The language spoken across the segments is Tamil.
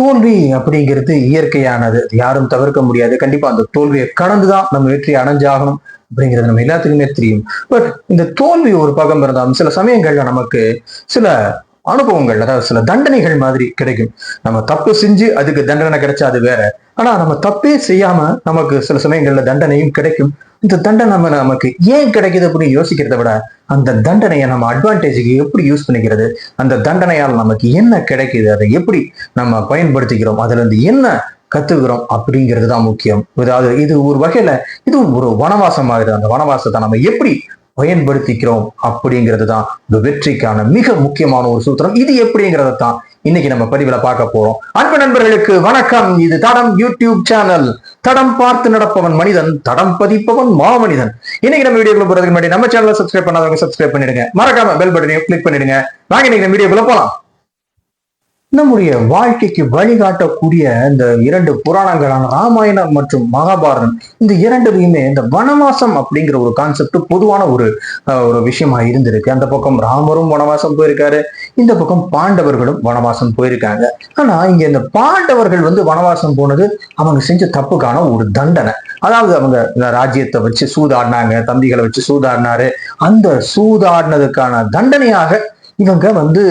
தோல்வி அப்படிங்கிறது இயற்கையானது. யாரும் தவிர்க்க முடியாது. கண்டிப்பா அந்த தோல்வியை கடந்துதான் நம்ம வெற்றி அடைஞ்சாகணும் அப்படிங்கிறது நம்ம எல்லாத்துக்குமே தெரியும். பட் இந்த தோல்வி ஒரு பக்கம் இருந்தாலும் சில சமயங்கள்ல நமக்கு சில அனுபவங்கள் அதாவது சில தண்டனைகள் மாதிரி கிடைக்கும். நம்ம தப்பு செஞ்சு அதுக்கு தண்டனை கிடைச்சா அது வேற. ஆனா நம்ம தப்பே செய்யாம நமக்கு சில சமயங்கள்ல தண்டனையும் கிடைக்கும். இந்த தண்டனை நம்ம நமக்கு ஏன் கிடைக்குது அப்படின்னு யோசிக்கிறத விட அந்த தண்டனையை நம்ம அட்வான்டேஜுக்கு எப்படி யூஸ் பண்ணிக்கிறது? அந்த தண்டனையால் நமக்கு என்ன கிடைக்குது? அதை எப்படி நம்ம பயன்படுத்திக்கிறோம்? அதுல இருந்து என்ன கத்துக்கிறோம்? அப்படிங்கிறது தான் முக்கியம். அதாவது இது ஒரு வகையில இதுவும் ஒரு வனவாசம் ஆகுது அந்த வனவாசத்தை நம்ம எப்படி பயன்படுத்திக்கிறோம் அப்படிங்கிறது தான் இந்த வெற்றிக்கான மிக முக்கியமான ஒரு சூத்திரம். இது எப்படிங்கிறத தான் இன்னைக்கு நம்ம பதிவுல பார்க்க போறோம். அன்பு நண்பர்களுக்கு வணக்கம். இது தடம் யூடியூப் சேனல். தடம் பார்த்து நடப்பவன் மனிதன் தடம் பதிப்பவன் மாமனிதன். இன்னைக்கு நம்ம வீடியோக்குள்ள போறதுக்கு முன்னாடி நம்ம சேனலை சப்ஸ்கிரைப் பண்ணாதவங்க சப்ஸ்கிரைப் பண்ணிடுங்க. மறக்காம பெல் பட்டனையும் கிளிக் பண்ணிடுங்க. வாங்க இன்னைக்கு நம்ம வீடியோக்குள்ள போலாம். நம்முடைய வாழ்க்கைக்கு வழிகாட்டக்கூடிய இந்த இரண்டு புராணங்களான ராமாயணம் மற்றும் மகாபாரதம் இந்த இரண்டுலையுமே இந்த வனவாசம் அப்படிங்கிற ஒரு கான்செப்ட் பொதுவான ஒரு அஹ், ஒரு விஷயமா இருந்திருக்கு. அந்த பக்கம் ராமரும் வனவாசம் போயிருக்காரு இந்த பக்கம் பாண்டவர்களும் வனவாசம் போயிருக்காங்க. ஆனா இங்க இந்த பாண்டவர்கள் வந்து வனவாசம் போனது அவங்க செஞ்ச தப்புக்கான ஒரு தண்டனை. அதாவது அவங்க இந்த ராஜ்யத்தை வச்சு சூதாடினாங்க தம்பிகளை வச்சு சூதாடினாரு. அந்த சூதாடினதுக்கான தண்டனையாக இவங்க வந்து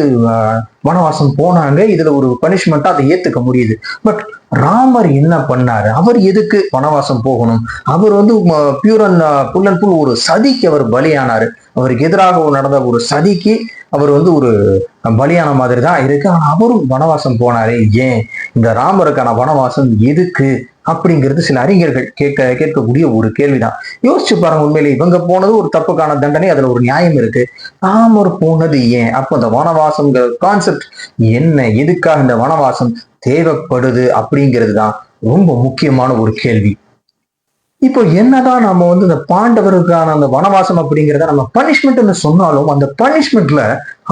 வனவாசம் போனாங்க. இதுல ஒரு பனிஷ்மெண்ட்டா அதை ஏத்துக்க முடியுது. பட் ராமர் என்ன பண்ணாரு? அவர் எதுக்கு வனவாசம் போகணும்? அவர் வந்து பியூரன் புல் அண்ட் புல் ஒரு சதிக்கு அவர் பலியானாரு. அவருக்கு எதிராக நடந்த ஒரு சதிக்கு அவர் வந்து ஒரு பலியான மாதிரி தான் இருக்கு. ஆனா அவரும் வனவாசம் போனாரு ஏன்? இந்த ராமருக்கான வனவாசம் எதுக்கு? அப்படிங்கிறது சில அறிஞர்கள் கேட்க கேட்கக்கூடிய ஒரு கேள்விதான். யோசிச்சு பாருங்க உண்மையிலே இவங்க போனது ஒரு தப்புக்கான தண்டனை அதுல ஒரு நியாயம் இருக்கு. ராமர் போனது ஏன்? அப்போ அந்த வனவாசம்ங்கிற கான்செப்ட் என்ன எதுக்காக இந்த வனவாசம் தேவைப்படுது அப்படிங்கிறது தான் ரொம்ப முக்கியமான ஒரு கேள்வி. இப்போ என்னதான் நம்ம வந்து இந்த பாண்டவருக்கான அந்த வனவாசம் அப்படிங்கிறத நம்ம பனிஷ்மெண்ட்னு சொன்னாலும் அந்த பனிஷ்மெண்ட்ல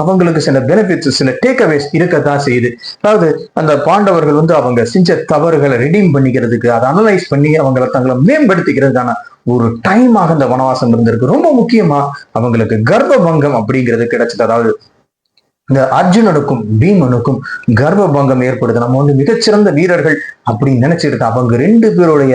அவங்களுக்கு சில பெனிஃபிட்ஸ் சில டேக் அவேஸ் இருக்கத்தான் செய்யுது. அதாவது அந்த பாண்டவர்கள் வந்து அவங்க செஞ்ச தவறுகளை ரிடீம் பண்ணிக்கிறதுக்கு அதை அனலைஸ் பண்ணி அவங்களை தங்களை மேம்படுத்திக்கிறதுக்கான ஒரு டைமாக இந்த வனவாசம் இருந்திருக்கு. ரொம்ப முக்கியமா அவங்களுக்கு கர்ப்ப பங்கம் அப்படிங்கிறது கிடைச்சது. அதாவது இந்த அர்ஜுனனுக்கும் பீமனுக்கும் கர்ப்ப பங்கம் ஏற்படுது. நம்ம வந்து மிகச்சிறந்த வீரர்கள் அப்படின்னு நினைச்சிட்டு அவங்க ரெண்டு பேருடைய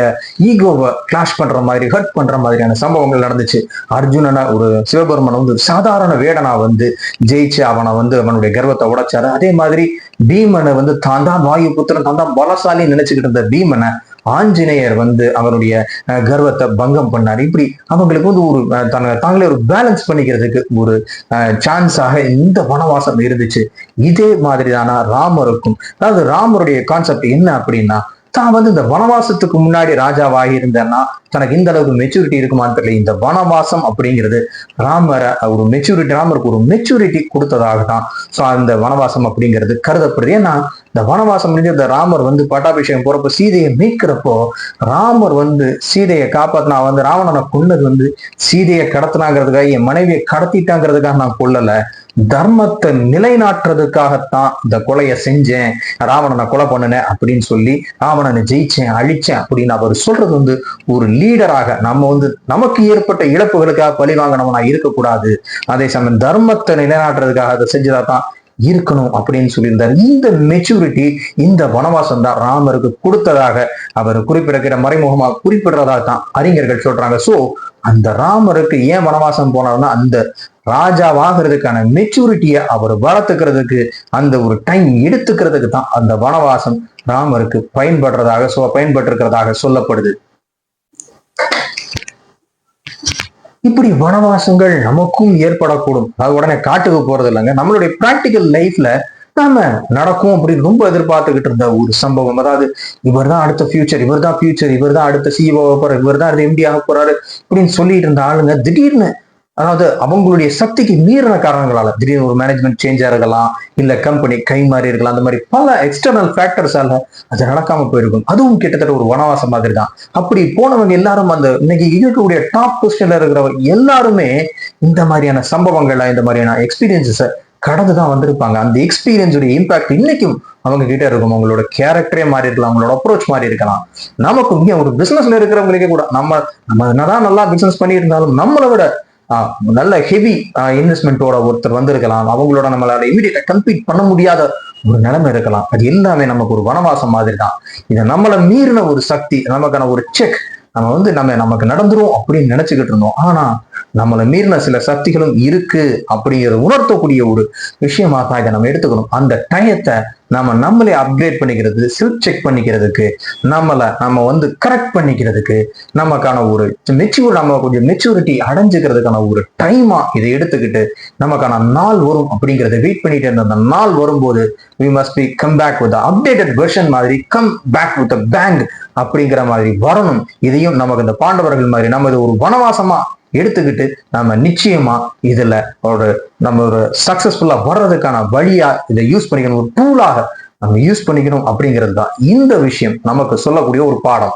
ஈகோவை கிளாஷ் பண்ற மாதிரி ஹர்ட் பண்ற மாதிரியான சம்பவங்கள் நடந்துச்சு. அர்ஜுனனை ஒரு சிவபெருமன் வந்து சாதாரண வேடனா வந்து ஜெயிச்சு அவனை வந்து அவனுடைய கர்வத்தை உடைச்சாரு. அதே மாதிரி பீமனை வந்து தான் தான் வாயு புத்திரன் தான் தான் பலசாலி நினைச்சுக்கிட்டு இருந்த பீமனை ஆஞ்சநேயர் வந்து அவருடைய அஹ், கர்வத்தை பங்கம் பண்ணார். இப்படி அவங்களுக்கு வந்து ஒரு தாங்களே ஒரு பேலன்ஸ் பண்ணிக்கிறதுக்கு ஒரு சான்ஸாக இந்த வனவாசம் இருந்துச்சு. இதே மாதிரி தானா ராமருக்கும். அதாவது ராமருடைய கான்செப்ட் என்ன அப்படின்னா தான் வந்து இந்த வனவாசத்துக்கு முன்னாடி ராஜாவாகி இருந்தேன்னா தனக்கு இந்த அளவுக்கு மெச்சூரிட்டி இருக்குமான்னு தெரியல. இந்த வனவாசம் அப்படிங்கிறது ராமரை ஒரு மெச்சூரிட்டி ராமருக்கு ஒரு மெச்சூரிட்டி கொடுத்ததாக தான் ஸோ அந்த வனவாசம் அப்படிங்கிறது கருதப்படுது. ஏன்னா இந்த வனவாசம் முடிஞ்சு இந்த ராமர் வந்து பட்டாபிஷேகம் போறப்போ சீதையை மீட்கிறப்போ ராமர் வந்து சீதையை காப்பாத்தினா வந்து ராவணனை கொன்னது வந்து சீதையை கடத்தினாங்கிறதுக்காக என் மனைவியை கடத்திட்டாங்கிறதுக்காக நான் கொல்லலை. தர்மத்தை நிலைநாட்டுறதுக்காகத்தான் இந்த கொலையை செஞ்சேன் ராவணனை கொலை பண்ணினேன் அப்படின்னு சொல்லி ராவணனை ஜெயிச்சேன் அழிச்சேன் அப்படின்னு அவர் சொல்றது வந்து ஒரு லீடராக நம்ம வந்து நமக்கு ஏற்பட்ட இழப்புகளுக்காக பழி வாங்கினவனா இருக்கக்கூடாது. அதே சமயம் தர்மத்தை நிலைநாட்டுறதுக்காக அதை செஞ்சதா தான் இருக்கணும் அப்படின்னு சொல்லியிருந்தார். இந்த மெச்சூரிட்டி இந்த வனவாசம் தான் ராமருக்கு கொடுத்ததாக அவர் குறிப்பிடக்கிற மறைமுகமாக குறிப்பிடுறதா தான் அறிஞர்கள் சொல்றாங்க. சோ அந்த ராமருக்கு ஏன் வனவாசம் போனார்னா அந்த ராஜாவாகிறதுக்கான மெச்சூரிட்டியை அவர் வளர்த்துக்கிறதுக்கு அந்த ஒரு டைம் எடுத்துக்கிறதுக்கு தான் அந்த வனவாசம் ராமருக்கு பயன்படுறதாக சொ பயன்பட்டிருக்கிறதாக சொல்லப்படுது. இப்படி வனவாசங்கள் நமக்கும் ஏற்படக்கூடும். அது உடனே காட்டுக்கு போறது இல்லைங்க. நம்மளுடைய பிராக்டிக்கல் லைஃப்ல நாம நடக்கும் அப்படின்னு ரொம்ப எதிர்பார்த்துக்கிட்டு இருந்த ஒரு சம்பவம். அதாவது இவர் தான் அடுத்த ஃபியூச்சர் இவர் தான் ஃபியூச்சர் இவர் தான் அடுத்த சிஇஓ போறாரு இவர் தான் அடுத்த எம்டி ஆக போறாரு அப்படின்னு சொல்லிட்டு இருந்த ஆளுங்க திடீர்னு அதாவது அவங்களுடைய சக்திக்கு மீறின காரணங்களால திடீர்னு ஒரு மேனேஜ்மெண்ட் சேஞ்சா இருக்கலாம் இல்ல கம்பெனி கை மாறி இருக்கலாம் அந்த மாதிரி பல எக்ஸ்டர்னல் ஃபேக்டர்ஸால அது நடக்காம போயிருக்கும். அதுவும் கிட்டத்தட்ட ஒரு வனவாசம் மாதிரி தான். அப்படி போனவங்க எல்லாரும் அந்த இன்னைக்கு இருக்கக்கூடிய டாப் பொசிஷன்ல இருக்கிறவங்க எல்லாருமே இந்த மாதிரியான சம்பவங்களை இந்த மாதிரியான எக்ஸ்பீரியன்ஸஸை கடந்து தான் வந்திருப்பாங்க. அந்த எக்ஸ்பீரியன்ஸோட இம்பாக்ட் இன்னைக்கும் அவங்க கிட்ட இருக்கும். அவங்களோட கேரக்டரே மாறி இருக்கலாம் அவங்களோட அப்ரோச் மாறி இருக்கலாம். நமக்கு இங்கே ஒரு பிசினஸ்ல இருக்கிறவங்களுக்கே கூட நம்ம நம்ம என்னதான் நல்லா பிசினஸ் பண்ணியிருந்தாலும் நம்மளை விட நல்ல ஹெவி இன்வெஸ்ட்மெண்ட்டோட ஒருத்தர் வந்திருக்கலாம். அவங்களோட நம்மளால இமீடியட்டா கம்ப்ளீட் பண்ண முடியாத ஒரு நிலைமை இருக்கலாம். அது எல்லாமே நமக்கு ஒரு வனவாசம் மாதிரி தான் இதை நம்மள மீறின ஒரு சக்தி நமக்கான ஒரு செக் நம்ம வந்து நம்ம நமக்கு நடந்துரும் அப்படின்னு நினைச்சுக்கிட்டு இருந்தோம். ஆனா நம்மளை மீறின சில சக்திகளும் இருக்கு அப்படிங்கிறத உணர்த்தக்கூடிய ஒரு விஷயமாக தான் இதை நம்ம எடுத்துக்கணும். அந்த டயத்தை நம்ம நம்மளே அப்கிரேட் பண்ணிக்கிறது செல்ஃப் செக் பண்ணிக்கிறதுக்கு நம்மளை நம்ம வந்து கரெக்ட் பண்ணிக்கிறதுக்கு நமக்கான ஒரு மெச்சூர் நம்ம கொஞ்சம் மெச்சூரிட்டி அடைஞ்சுக்கிறதுக்கான ஒரு டைமா இதை எடுத்துக்கிட்டு நமக்கான நாள் வரும் அப்படிங்கிறத வெயிட் பண்ணிட்டு இருந்த அந்த நாள் வரும்போது we must be come back with updated version மாதிரி கம் பேக் வித் பேங்க் அப்படிங்கிற மாதிரி வரணும். இதையும் நமக்கு இந்த பாண்டவர்கள் மாதிரி நம்ம இது ஒரு வனவாசமா எடுத்துக்கிட்டு நம்ம நிச்சயமா இதுல ஒரு நம்ம ஒரு சக்சஸ்ஃபுல்லா வர்றதுக்கான வழியா இதை யூஸ் பண்ணிக்கணும். ஒரு டூலாக நம்ம யூஸ் பண்ணிக்கணும் அப்படிங்கிறது தான் இந்த விஷயம் நமக்கு சொல்லக்கூடிய ஒரு பாடம்.